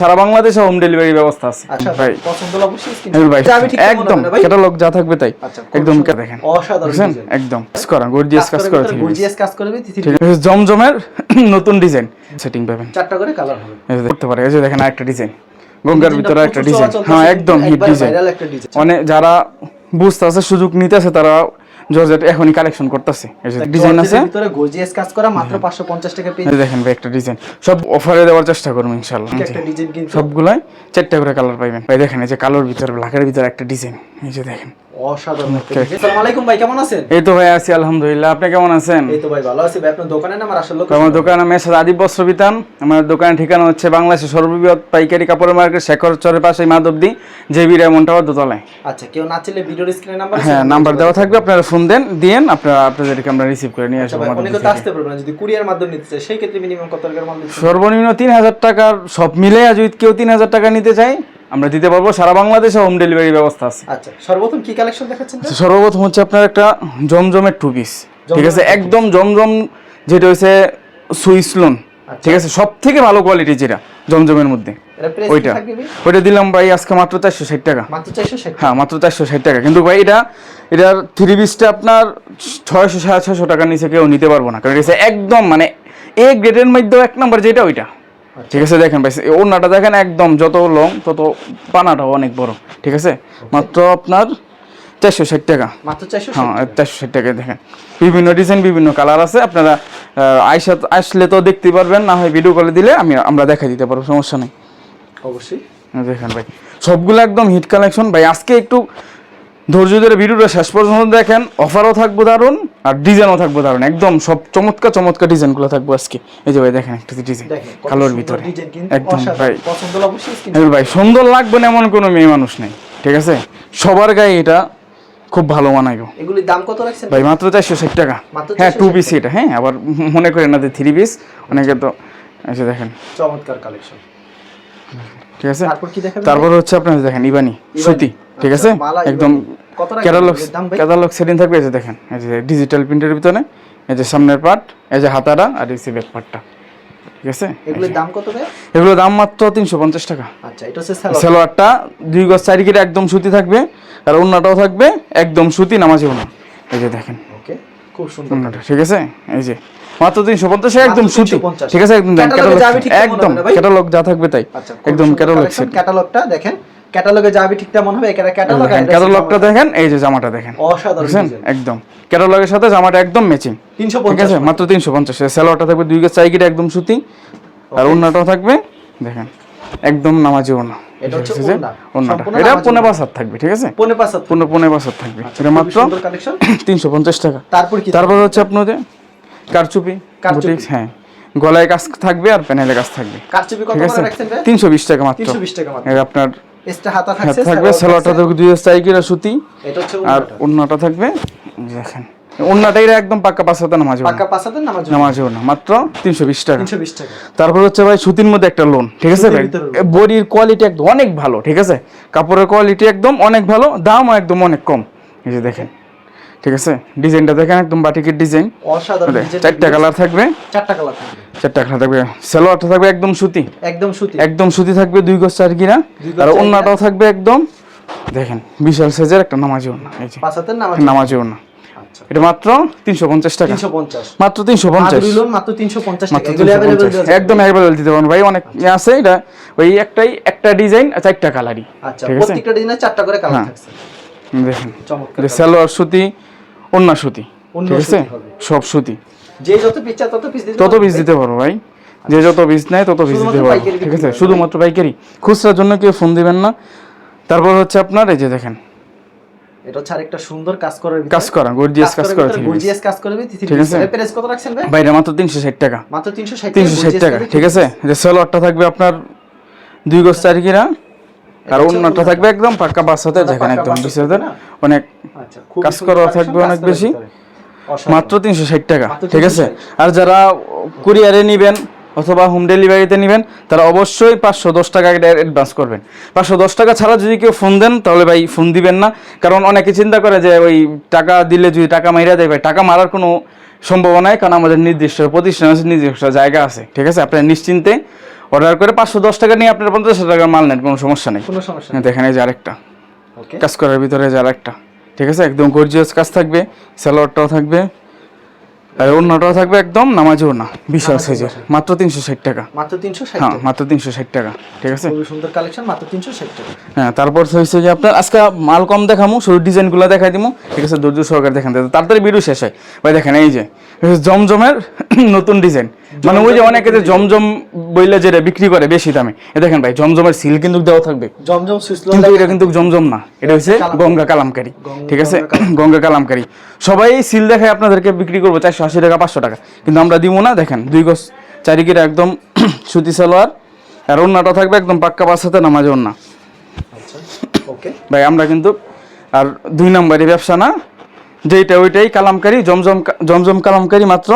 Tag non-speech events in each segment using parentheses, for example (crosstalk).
সারা বাংলাদেশে home delivery ব্যবস্থা আছে। আচ্ছা ভাই একদম ক্যাটালগ যা থাকবে তাই। আচ্ছা, একদম। দেখেন। অসাধারণ একদম। কাজ করা গর্জিয়াস কাজ করা গর্জিয়াস কাজ করবে আছে জমজমের (coughs) নতুন ডিজাইন সেটিং পাবেন। চারটা করে কালার হবে। দেখতে পারে এই যে দেখেন আরেকটা ডিজাইন গঙ্গার ভিতরে একটা ডিজাইন হ্যাঁ একদম হিট ডিজাইন অনেক যারা বুঝতেছে সুযোগ নিতেছে তারা জর্জেট এখনই কালেকশন করতেছে। ডিজাইন আছে। ভিতরে গর্জিয়াস কাজ করা মাত্র 550 টাকা পেয়ে দেখেন ভাই একটা ডিজাইন সব অফারে দেওয়ার চেষ্টা করব ইনশাআল্লাহ। একটা ডিজাইন কিন্তু। সবগুলাই চারটা করে কালার পাইবেন। ভাই দেখেন এই যে কালোর ভিতর ব্ল্যাকের ভিতরে একটা ডিজাইন এই যে দেখেন। অসাধারণ একটা আসসালামু আলাইকুম ভাই কেমন আছেন? এই তো ভাই আছি আলহামদুলিল্লাহ। আপনি কেমন আছেন? এই তো ভাই ভালো আছি ভাই। আপনার দোকানের নাম আর আসল লোক? আমার দোকান আমি আছি আদিব বস্ত্র বিতান। আমার দোকানের ঠিকানা হচ্ছে বাংলাদেশের সর্ববৃহৎ পাইকারি কাপড়ের মার্কেট শেখর চরের পাশে মাধবদি জেবি ডায়মন্ড টাওয়ার দোতলায়। আচ্ছা কেউ না চাইলে ভিডিওর স্ক্রিনে নাম্বার হ্যাঁ নাম্বার দেওয়া থাকবে আপনারা ফোন দেন দিয়েন আপনারা আপনাদেরকে আমরা রিসিভ করে নিয়ে আচ্ছা আসব অনেকে তো আসতে পারবে না যদি কুরিয়ার মাধ্যমে নিতে চায় সেই ক্ষেত্রে মিনিমাম কত টাকার মাল সর্বনিম্ন তিন হাজার টাকার সব মিলে যদি কেউ তিন হাজার টাকা নিতে চায় আমরা দিতে পারব সারা বাংলাদেশে হোম ডেলিভারি ব্যবস্থা আছে। আচ্ছা সর্বপ্রথম কি কালেকশন দেখাচ্ছেন ভাই? সর্বপ্রথম হচ্ছে আপনার একটা জমজমের টু পিস ঠিক আছে একদম জমজম যেটা হচ্ছে সুইস লোন ঠিক আছে সব থেকে ভালো কোয়ালিটি যেটা জমজমের মধ্যে। ওইটা। ওইটা দিলাম ভাই আজকে মাত্র চারশো ষাট টাকা। মাত্র 460 হ্যাঁ মাত্র চারশো ষাট টাকা। কিন্তু ভাই এটা এটার থ্রি পিসটা আপনার ছয়শো সাড়ে ছয়শো টাকার নিচে কেউ নিতে পারব না। কারণ এটা একদম মানে এ গ্রেডের মধ্যে এক নাম্বার যেটা ওইটা। ঠিক আছে দেখেন ভাই ওনাটা দেখেন একদম যত লং তত পানাটাও অনেক বড়। ঠিক আছে? মাত্র আপনার চারশো ষাট টাকা। মাত্র 460 হ্যাঁ চারশো ষাট টাকা দেখেন। বিভিন্ন ডিজাইন বিভিন্ন কালার আছে। আপনারা আইসা আসলে তো দেখতে পারবেন না হয় ভিডিও কলে দিলে আমি আমরা দেখাই দিতে পারব সমস্যা নেই। অবশ্যই। দেখেন ভাই সবগুলো একদম হিট কালেকশন ভাই আজকে একটু ধৈর্য ধরে ভিডিওটা শেষ পর্যন্ত দেখেন অফারও থাকব দারুণ আর ডিজাইনও থাকব দারুণ একদম সব চমৎকার চমৎকার ডিজাইনগুলো থাকব আজকে। এই যে ভাই দেখেন একটা ডিজাইন কালোর ভিতরে। একদম ভাই। ভাই সুন্দর লাগবে না এমন কোনো মেয়ে মানুষ নেই ঠিক আছে? সবার গায়ে এটা খুব ভালো মানাইব। এগুলির দাম কত রাখছেন? ভাই মাত্র চারশো ষাট টাকা। হ্যাঁ 460 টু পিস এটা হ্যাঁ আবার মনে করেন না যে থ্রি পিস অনেকে তো এসে দেখেন। চমৎকার কালেকশন ঠিক আছে? তারপর কি তারপর হচ্ছে আপনার দেখেন ইবানি। সুতি। ঠিক আছে? আচ্ছা, একদম ইবানি। কত ক্যাটালগ সেটিং থাকবে এই যে দেখেন এই যে ডিজিটাল প্রিন্টের ভিতরে এই যে সামনের পার্ট এই যে হাতাটা আর এই যে ব্যাক পার্টটা ঠিক আছে? এগুলির দাম কত ভাই? এগুলো দাম মাত্র তিনশো পঞ্চাশ টাকা। আচ্ছা এটা হচ্ছে সালোয়ারটা দুই গজ একদম সুতি থাকবে আর থাকবে একদম সুতি এই যে দেখেন। ওকে খুব সুন্দর। অন্যটা ঠিক আছে? এই যে মাত্র তিনশো পঞ্চাশ একদম সুতি। ঠিক আছে? একদম একদম ক্যাটালগ যা থাকবে তাই। আচ্ছা একদম ক্যাটালগ ক্যাটালগটা দেখেন। ক্যাটালগে যাবে ঠিক তেমন হবে এখানে ক্যাটালগ ক্যাটালগটা দেখেন এই যে জামাটা দেখেন। অসাধারণ একদম। ক্যাটালগের সাথে জামাটা একদম ম্যাচিং ঠিক আছে? 350 মাত্র তিনশো পঞ্চাশ। সালোয়ারটা থাকবে দুই গজ চাইকিটা একদম সুতি। আর অন্যটাও থাকবে দেখেন একদম নামাজি ওনা এটা হচ্ছে এটা থাকবে ঠিক আছে? পনে থাকবে। এটা মাত্র পঞ্চাশ টাকা। তারপর কি? তারপর হচ্ছে আপনাদের কারচুপি। কারচুপি। হ্যাঁ। গলায় কাজ থাকবে আর প্যানেলে কাজ থাকবে। কারচুপি কত করে রাখছেন টাকা মাত্র। 320 টাকা মাত্র। আপনার এক্সট্রা হাতা থাকছে থাকবে সালোয়ার সালোয়ারটা। থাকবে দুই চাইকিরা সুতি। এটা হচ্ছে আর ওড়নাটা। অন্যটা থাকবে দেখেন। অন্যটা একদম পাক্কা পাঁচ হাতে নামাজ পাক্কা পাঁচ হাতের নামাজ নামাজেও না মাত্র তিনশো বিশ টাকা। 320 টাকা। তারপর হচ্ছে ভাই সুতির মধ্যে একটা লোন ঠিক আছে বডির কোয়ালিটি একদম অনেক ভালো ঠিক আছে? কাপড়ের কোয়ালিটি একদম অনেক ভালো দামও একদম অনেক কম। এই যে দেখেন। ঠিক আছে? ডিজাইনটা দেখেন একদম বাটিকের ডিজাইন অসাধারণ চারটা কালার থাকবে। চারটা কালার থাকবে। চারটা কালার থাকবে। সালোয়ারটা থাকবে একদম সুতি। একদম সুতি। একদম সুতি থাকবে দুই গজ চার গিরা আর ওন্নাটাও থাকবে একদম। দেখেন বিশাল সাইজের একটা নামাজি ওন্না এই যে। নামাজি ওন্না আচ্ছা। এটা মাত্র তিনশো পঞ্চাশ টাকা। মাত্র তিনশো পঞ্চাশ। মাত্র তিনশো পঞ্চাশ একদম অ্যাভেলেবেল দিতে পারেন ভাই অনেক ইয়ে আছে এটা ওই একটাই একটা ডিজাইন আর চারটা কালারই আচ্ছা, ঠিক আছে? প্রত্যেকটা ডিজাইনে চারটা করে কালার হ্যাঁ। থাকছে। দেখেন চমৎকার সালোয়ার সুতি অন্য সুতি ঠিক আছে? সব সুতি যে যত পিস তত পিস দিতে তত বীজ দিতে পারব ভাই। যে যত বীজ নেয় তত বীজ দিতে পাইকারি ঠিক আছে? শুধুমাত্র পাইকারি। খুচরার জন্য কেউ ফোন দিবেন না। তারপর হচ্ছে আপনার এই যে দেখেন। এটা হচ্ছে আরেকটা সুন্দর কাজ করার কাজ করা গর্জিয়াস কাজ করা গর্জিয়াস কাজ করবে ঠিক আছে। প্রাইস কত রাখছেন ভাই? বাইরে মাত্র তিনশো ষাট টাকা। মাত্র 360 তিনশো ষাট টাকা ঠিক আছে? যে সালোয়ারটা থাকবে আপনার দুই গজ চার গিরা এটা অন্যটা থাকবে একদম পাক্কা বাস হতে পাক্কা একদম বাস বিশ হাতে হাজার না? অনেক আচ্ছা কাজ করা থাকবে অনেক বেশি। মাত্র তিনশো ষাট টাকা ঠিক আছে? আর যারা কুরিয়ারে নেবেন অথবা হোম ডেলিভারিতে নেবেন তারা অবশ্যই পাঁচশো দশ টাকা অ্যাডভান্স করবেন। পাঁচশো দশ টাকা ছাড়া যদি কেউ ফোন দেন তাহলে ভাই ফোন দিবেন না। কারণ অনেকে চিন্তা করে যে ওই টাকা দিলে যদি টাকা মাইরা দেয় ভাই টাকা মারার কোনো সম্ভাবনায় কারণ আমাদের নির্দিষ্ট প্রতিষ্ঠান আছে নির্দিষ্ট জায়গা আছে ঠিক আছে? আপনার নিশ্চিন্তে অর্ডার করে পাঁচশো দশ টাকা নিয়ে আপনার পঞ্চাশ টাকার মাল নেন কোনো সমস্যা নেই। কোনো সমস্যা হ্যাঁ, দেখেন এই যে আরেকটা। কাজ করার ভিতরে যে আরেকটা ঠিক আছে? একদম গর্জিয়াস কাজ থাকবে স্যালোয়ারটাও থাকবে আর অন্যটাও থাকবে একদম নামাজি ওড়না বিশাল সাইজের মাত্র তিনশো ষাট টাকা। মাত্র তিনশো ষাট হ্যাঁ মাত্র তিনশো ষাট টাকা ঠিক আছে? খুবই সুন্দর কালেকশন মাত্র তিনশো ষাট টাকা। হ্যাঁ তারপর হচ্ছে যে আপনার আজকে মাল কম দেখামু শুধু ডিজাইনগুলো দেখাই দিমু ঠিক আছে? ধৈর্য সহকারে দেখেন। তাড়াতাড়ি ভিডিও শেষ হয়। ভাই দেখেন এই যে জমজমের (clears throat) নতুন ডিজাইন। মানে ওই যে অনেকে যে জমজম বইলে যেটা বিক্রি করে বেশি দামে এ দেখেন ভাই জমজমের সিল কিন্তু দেওয়া থাকবে। জমজম কিন্তু এটা কিন্তু জমজম না এটা হচ্ছে গঙ্গা কালামকারী ঠিক আছে? গঙ্গা গঙ্গা কালামকারী। সবাই সিল দেখায় আপনাদেরকে বিক্রি করব চারশো আশি টাকা পাঁচশো টাকা। কিন্তু আমরা দিব না দেখেন দুই গজ চারিকিটা একদম (clears throat) সুতি সালোয়ার আর অন্যটা থাকবে একদম পাক্কা পাঁচ হাতে নামাজ অন্যা আচ্ছা ভাই আমরা কিন্তু আর দুই নম্বরই ব্যবসা না যেইটা ওইটাই কালামকারী জমজম জমজম কালামকারী মাত্র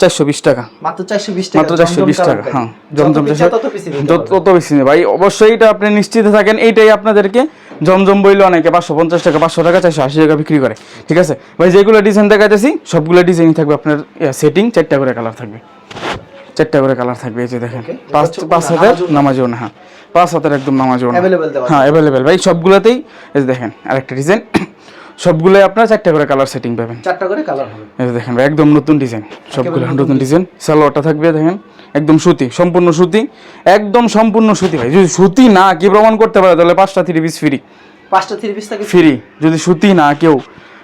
চারশো বিশ টাকা। মাত্র চারশো বিশ টাকা মাত্র চারশো বিশ টাকা হ্যাঁ জমজম তত যত বেশি ভাই অবশ্যই এটা আপনি নিশ্চিত থাকেন এইটাই আপনাদেরকে জমজম বইলে অনেকে পাঁচশো পঞ্চাশ টাকা পাঁচশো টাকা চারশো আশি টাকা বিক্রি করে। ঠিক আছে? ভাই যেগুলো ডিজাইন দেখাইতেছি সবগুলো ডিজাইন থাকবে আপনার সেটিং চারটা করে কালার থাকবে। চারটা করে কালার থাকবে এই যে দেখেন। পাঁচ পাঁচ নামাজ হাতের নামাজও না হ্যাঁ। পাঁচ হাতের একদম নামাজ ওড়না। হ্যাঁ অ্যাভেলেবেল ভাই সবগুলোতেই এই যে দেখেন আরেকটা ডিজাইন সবগুলোই আপনার চারটা করে কালার সেটিং পাবেন। চারটা করে কালার হবে। দেখেন একদম নতুন ডিজাইন সবগুলো নতুন ডিজাইন সালোয়ারটা থাকবে দেখেন একদম সুতি সম্পূর্ণ সুতি একদম সম্পূর্ণ সুতি ভাই। যদি সুতি না কি প্রমাণ করতে পারে তাহলে পাঁচটা থ্রি পিস ফ্রি পাঁচটা থ্রি পিস থাকে ফ্রি যদি সুতি না কেউ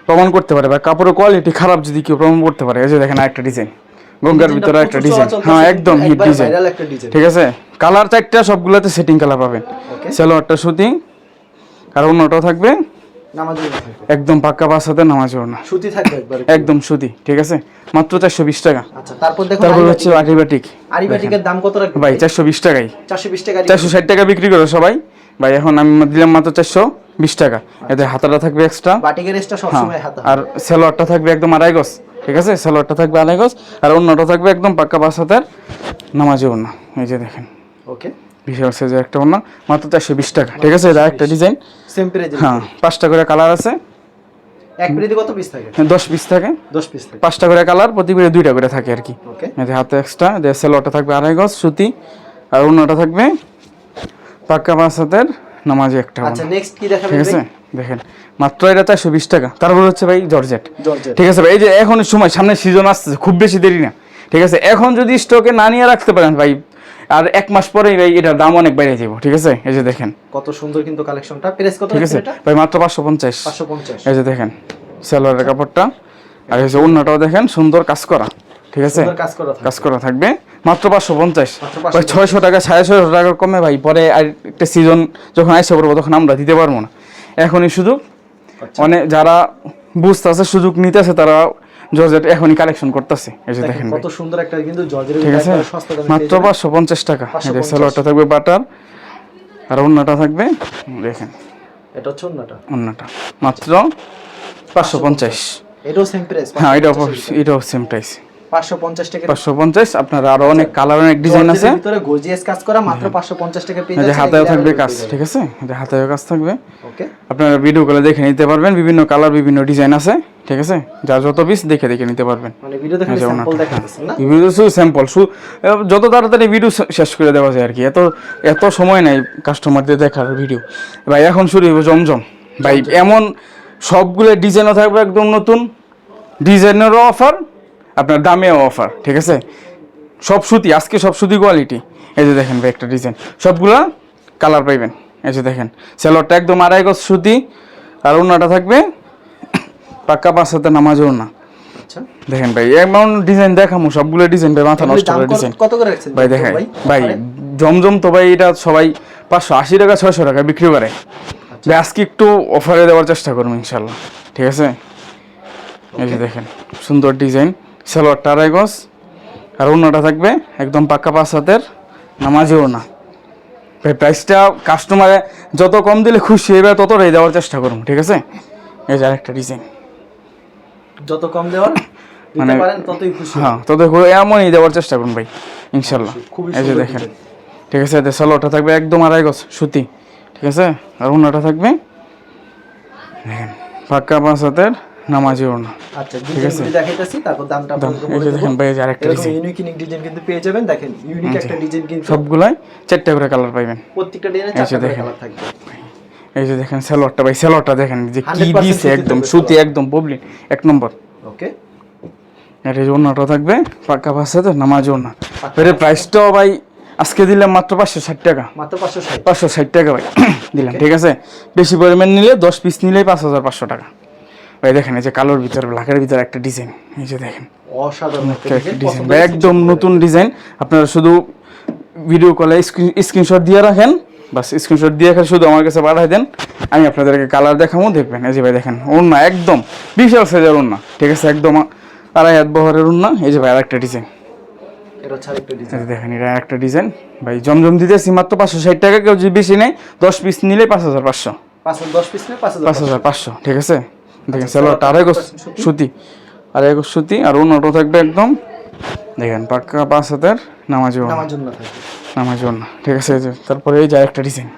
প্রমাণ করতে পারে বা কাপড়ের কোয়ালিটি খারাপ যদি কেউ প্রমাণ করতে পারে। এই যে দেখেন আরেকটা ডিজাইন গঙ্গার ভিতরে একটা ডিজাইন হ্যাঁ একদম হিট ডিজাইন একটা ঠিক আছে? কালার চারটা সবগুলোতে সেটিং কালার পাবেন. সালোয়ারটা সুতি আর অন্যটাও থাকবে একদম পাক্কা পাঁচ হাতে নামাজ না। সুতি থাকবে একবারে একদম সুতি ঠিক আছে? মাত্র চারশো বিশ টাকা। আচ্ছা তারপর দেখো তারপর হচ্ছে আটিবাটিক আরিবাটিকের দাম কত রাখবে ভাই চারশো বিশ টাকাই। চারশো বিশ টাকা চারশো ষাট টাকা বিক্রি করো সবাই। ভাই এখন আমি দিলাম মাত্র চারশো বিশ টাকা। এতে হাতাটা থাকবে এক্সট্রা বাটিকের রেসটা হ্যাঁ। সবসময় হাতা। আর সালোয়ারটা থাকবে একদম আড়াই গজ ঠিক আছে? সালোয়ারটা থাকবে আড়াই গজ। আর অন্যটা থাকবে একদম পাক্কা পাঁচ হাতের নামাজি অন্য এই যে দেখেন। ওকে। বিশাল সাইজের একটা অন্য মাত্র চারশো বিশ টাকা ঠিক আছে? এটা একটা ডিজাইন সেম প্রাইজে হ্যাঁ পাঁচটা করে কালার আছে। এক প্লেটে কত পিস থাকে? হ্যাঁ, দশ পিস থাকে। দশ পিস থাকে। পাঁচটা করে কালার প্রতি দুইটা করে থাকে আর কি। ওকে হাতে এক্সট্রা সালোয়ারটা থাকবে আড়াই গজ সুতি আর অন্যটা থাকবে পাক্কা পাঁচ হাতের নামাজি একটা আচ্ছা নেক্সট কি দেখাবে ঠিক আছে? দেখেন মাত্র এটা চারশো বিশ টাকা। তারপর হচ্ছে ভাই জর্জেট। জর্জেট। ঠিক আছে ভাই এই যে এখন সময় সামনে সিজন আসতেছে খুব বেশি দেরি না। ঠিক আছে? এখন যদি স্টকে না নিয়ে রাখতে পারেন ভাই আর এক মাস পরেই ভাই এটার দাম অনেক বেড়ে যাব ঠিক আছে? এই যে দেখেন। কত সুন্দর কিন্তু কালেকশনটা। প্রাইস কত ঠিক আছে? ভাই মাত্র পাঁচশো পঞ্চাশ। 550 এই যে দেখেন সালোয়ারের কাপড়টা। আর হচ্ছে অন্যটাও দেখেন সুন্দর কাজ করা ঠিক আছে? সুন্দর কাজ করা কাজ করা থাকবে। মাত্র পাঁচশো পঞ্চাশ। ভাই ছয়শো টাকা সাড়ে ছয়শো টাকা কমে ভাই পরে আর একটা সিজন যখন আসে পড়ব তখন আমরা দিতে পারব না। এখনই শুধু মানে অনেক যারা বুঝতেছে সুযোগ নিতেছে তারা জর্জেট এখনই কালেকশন করতেছে। এই যে দেখেন কত সুন্দর একটা কিন্তু জর্জেট ঠিক আছে? মাত্র পেয়ে যাবেন। পাঁচশো পঞ্চাশ টাকা। এই 550 সালোয়ারটা থাকবে বাটার। আর অন্যটা থাকবে দেখেন। এটা হচ্ছে অন্যটা অন্যটা মাত্র পাঁচশো পঞ্চাশ। এটাও সেম প্রাইস হ্যাঁ এটা এটাও সেম প্রাইস পাঁচশো পঞ্চাশ টাকা পাঁচশো পঞ্চাশ আপনার আরও অনেক কালার অনেক ডিজাইন আছে। ভিতরে গর্জিয়াস কাজ করা মাত্র পাঁচশো পঞ্চাশ টাকা পেয়ে এই যে হাতেও থাকবে কাজ ঠিক আছে? যে হাতেও কাজ থাকবে। ওকে। আপনারা ভিডিও করে দেখে নিতে পারবেন বিভিন্ন কালার বিভিন্ন ডিজাইন আছে ঠিক আছে? যার যত পিস দেখে দেখে নিতে পারবেন। মানে ভিডিও দেখে স্যাম্পল দেখাতেছেন না? ভিডিও শুধু স্যাম্পল যত তাড়াতাড়ি ভিডিও শেষ করে দেওয়া যায় আর কি। এত এত সময় নাই কাস্টমারদের দেখার ভিডিও ভাই এখন শুরু হইব জমজম। ভাই এমন সবগুলো ডিজাইনও থাকবে একদম নতুন। ডিজাইনেরও অফার আপনার দামেও অফার ঠিক আছে? সব সুতি আজকে সব সুতি কোয়ালিটি এই যে দেখেন ভাই একটা ডিজাইন সবগুলা কালার পাইবেন। এই যে দেখেন সেলরটা একদম আড়াই গজ সুতি আর অন্যটা থাকবে (coughs) পাক্কা পাঁচ হাতে নামাজও না আচ্ছা। দেখেন ভাই এমন ডিজাইন দেখামু সবগুলো ডিজাইন ভাই মাথা নষ্ট করে ডিজাইন কত করে রাখছেন ভাই দেখেন ভাই? জমজম তো ভাই এটা সবাই পাঁচশো আশি টাকা ছয়শো টাকা বিক্রি করে। আচ্ছা। ভাই আজকে একটু অফারে দেওয়ার চেষ্টা করব ইনশাল্লাহ ঠিক আছে? এই যে দেখেন সুন্দর ডিজাইন সালোয়ারটা আড়াই গজ আর অন্যটা থাকবে একদম পাক্কা পাঁচ হাতের নামাজেও না ভাই প্রাইসটা কাস্টমারে যত কম দিলে খুশি হবে ততটাই দেওয়ার চেষ্টা করুন ঠিক আছে? এই যে আরেকটা ডিজাইন যত কম দেওয়ার (coughs) মানে- ততই খুশি। হ্যাঁ তোদের এমনই দেওয়ার চেষ্টা করুন ভাই ইনশাল্লাহ এই যে দেখেন ঠিক আছে এতে সালোয়ারটা থাকবে একদম আড়াই গজ সুতি ঠিক আছে? আর অন্যটা থাকবে দেখেন পাক্কা পাঁচ হাতের নামাজি ওড়না আচ্ছা ডিজাইনগুলি দেখাইতেছি তারপর দামটা দাম বলে দেখেন ভাই আরেকটা ডিজাইন ইউনিক ইউনিক ডিজাইন কিন্তু পেয়ে যাবেন। দেখেন ইউনিক একটা ডিজাইন কিন্তু সবগুলাই চারটা করে কালার পাইবেন। প্রত্যেকটা ডিজাইনে চারটা করে দেখেন। কালার থাকবে। এই যে দেখেন সেলোয়ারটা ভাই সেলোয়ারটা দেখেন যে কি 100% দিছে একদম সুতি একদম এক নম্বর। ওকে আর এই থাকবে পাক্কা পাশে তো নামাজ এর প্রাইসটাও ভাই আজকে দিলাম মাত্র পাঁচশো ষাট টাকা। মাত্র পাঁচশো ষাট। পাঁচশো ষাট টাকা ভাই। (coughs) দিলাম ঠিক আছে? বেশি পরিমাণ নিলে দশ পিস নিলেই পাঁচ হাজার পাঁচশো টাকা। ভাই দেখেন এই যে কালোর ভিতর ব্ল্যাকের ভিতর একটা ডিজাইন এই যে দেখেন। অসাধারণ একটা একটা ডিজাইন ভাই একদম নতুন ডিজাইন আপনারা শুধু ভিডিও কলে স্ক্রিনশট দিয়ে রাখেন। বাস স্ক্রিনশট দিয়ে রাখেন শুধু আমার কাছে পাঠাই দেন। আমি আপনাদেরকে কালার দেখাবো দেখবেন। এই যে ভাই দেখেন ওড়না একদম বিশাল সাইজের ওড়না। ঠিক আছে একদম আড়াই হাত বহরের ওড়না। এই যে ভাই আরেকটা এই ডিজাইন দেখেন এটা একটা ডিজাইন ভাই জমজম দিতেছি মাত্র পাঁচশো ষাট টাকা। কেউ যদি বেশি নেই দশ পিস নিলে পাঁচ হাজার পাঁচশো। পাঁচ দশ পিস পাঁচ হাজার পাঁচশো ঠিক আছে? দেখেন আচ্ছা, স্যালোয়ারটা আড়াই গোছ 100% সুতি। আড়াই গোছ সুতি আর অন্যটা থাকবে একদম দেখেন পাক্কা পাঁচ হাতের নামাজি নামাজি ওড়না ঠিক আছে এই যে তারপরে এই যে একটা ডিজাইন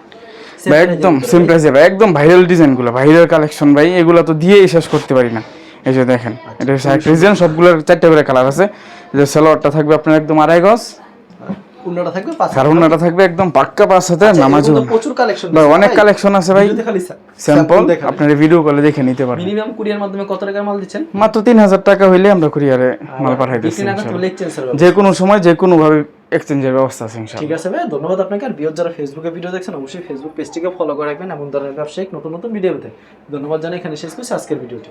একদম ভিতরে সেম ভাই একদম ভাইরাল ডিজাইনগুলো ভাইরাল কালেকশন ভাই এগুলো তো দিয়েই শেষ করতে পারি না। এই যে দেখেন আচ্ছা, এটা ডিজাইন সবগুলোর চারটে করে কালার আছে। যে সালোয়ারটা থাকবে আপনার একদম আড়াই গজ। পূর্ণটা থাকবে পাঁচ আর থাকবে একদম পাক্কা পাঁচ হাতে আচ্ছা, নামাজি প্রচুর কালেকশন ভাই অনেক কালেকশন আছে ভাই। স্যাম্পল দেখাবেন আপনার ভিডিও কলে দেখে নিতে পারবেন মিনিমাম কুরিয়ার মাধ্যমে কত টাকার মাল দিচ্ছেন? মাত্র তিন হাজার টাকা হইলে আমরা কুরিয়ারে মাল পাঠাই দিচ্ছি। যে কোনো সময় যে কোনো ভাবে এক্সচেঞ্জের ব্যবস্থা আছে ইনশাআল্লাহ। ঠিক আছে ভাই ধন্যবাদ আপনাকে। আর বিয়োর যারা ফেসবুকে ভিডিও দেখছেন অবশ্যই ফেসবুক পেজটিকে ফলো করে রাখবেন। এমন ধরনের ব্যবসায়িক নতুন নতুন ভিডিও পেতে। ধন্যবাদ জানাই এখানে শেষ করছি আজকের ভিডিওটি